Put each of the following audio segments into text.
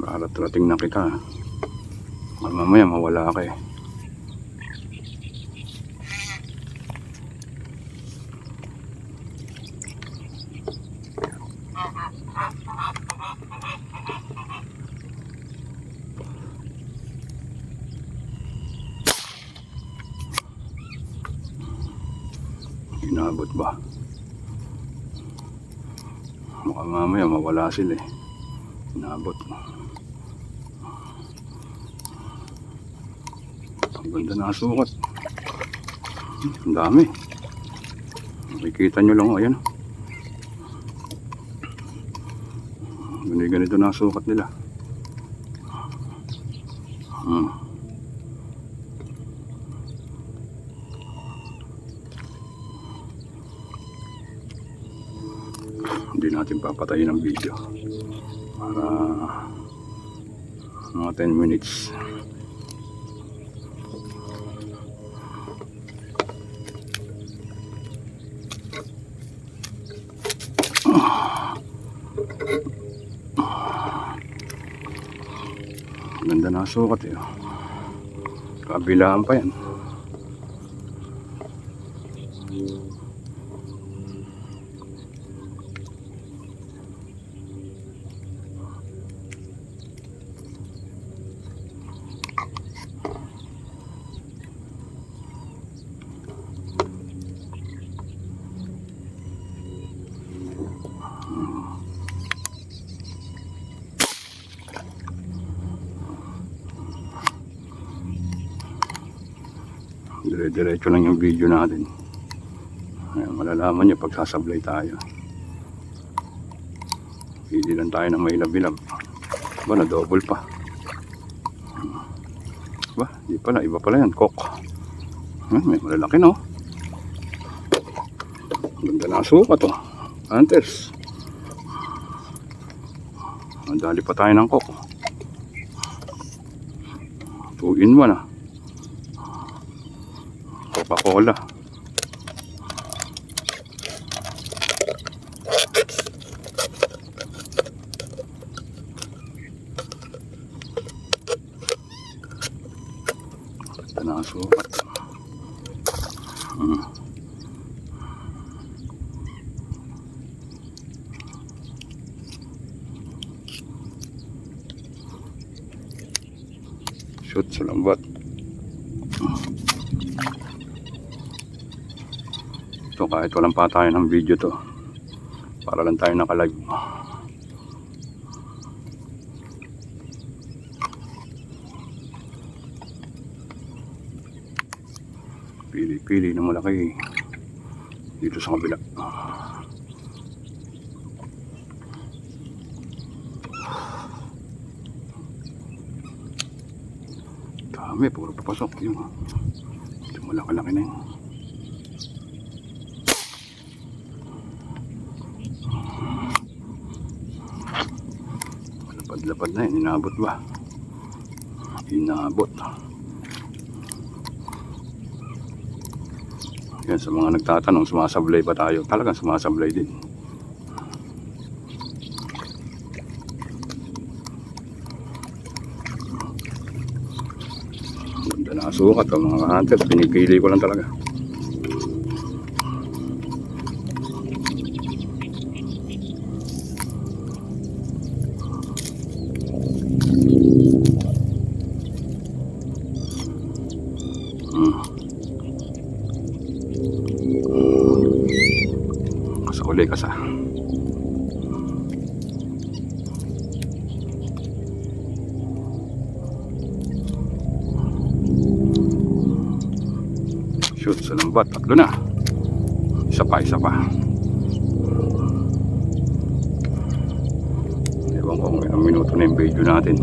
Rarat-rating na kita. Baka Mamaya mawala ka eh. Inabot ba? Baka mamaya mawala sila eh. Inabot. Ang ganda na sukat. Ang dami. Makikita nyo lang oh, ayan. Ganito ganito na sukat nila. Hmm. Hindi natin papatayin ang video. Para mga 10 minutes. Ganda na sukat eh. Kabilaan pa yan. Dire-diretso lang yung video natin. Ayan, malalaman nyo pag sasablay tayo. Pili lang tayo ng may labilab. Ba, na double pa. Ba, di pala. Iba pala yan. Coke. Ayan, may malalaki no. Ganda na suka to. Hunters. Madali pa tayo ng coke. 2 in 1 ah. Coca-Cola. Ito na ang sukat. Hmm. Shoot sa lambat. Ito kahit walang patayan ng video to. Para lang tayo nakalive. Pili-pili na malaki dito sa kabila. Dami, puro papasok yung malaki-laki na yun. Lapad-lapad na yun. Inabot ba? Inabot. Yan sa mga nagtatanong, sumasablay ba tayo? Talagang sumasablay din. Ganda na sukat oh, mga hunters. Pinipili ko lang talaga. Kasa uli kasa. Shoot sa lambat. Tatlo na. Isa pa, isa pa. Ewan ko ilang minuto na yung video natin.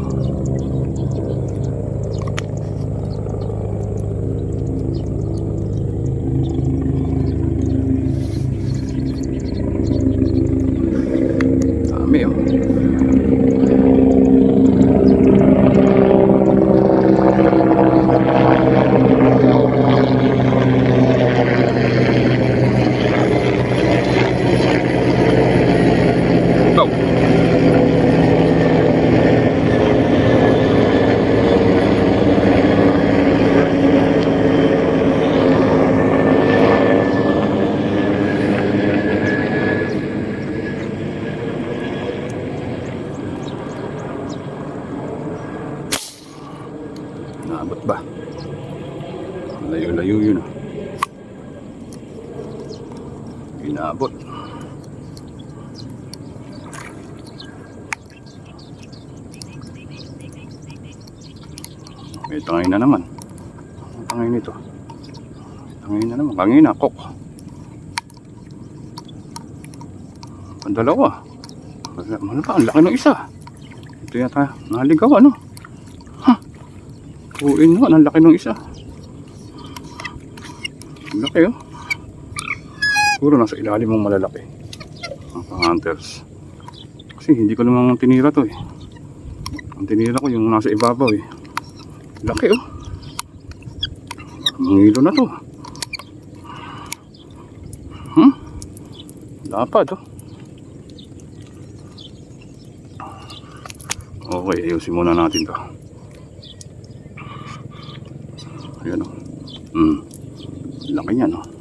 Dami oh. Go. Ba? Layo-layo yun ah. Inabot. May tangay na naman. Ang tangay nito. Tangay na naman. Kangina, kok. Ang dalawa. Ano pa? Ang laki ng isa. Ito yata. Naligaw ano? Uin mo. Ang laki ng isa. Ang laki oh. Siguro nasa ilalim mong malalaki. Ang pang-hunters. Kasi hindi ko naman tinira to eh. Ang tinira ko yung nasa ibabaw eh. Laki oh. Mangilo na to. Hmm? Lapad oh. Okay, ayusin muna natin to. Ayan o. Hmm. Laki niya no.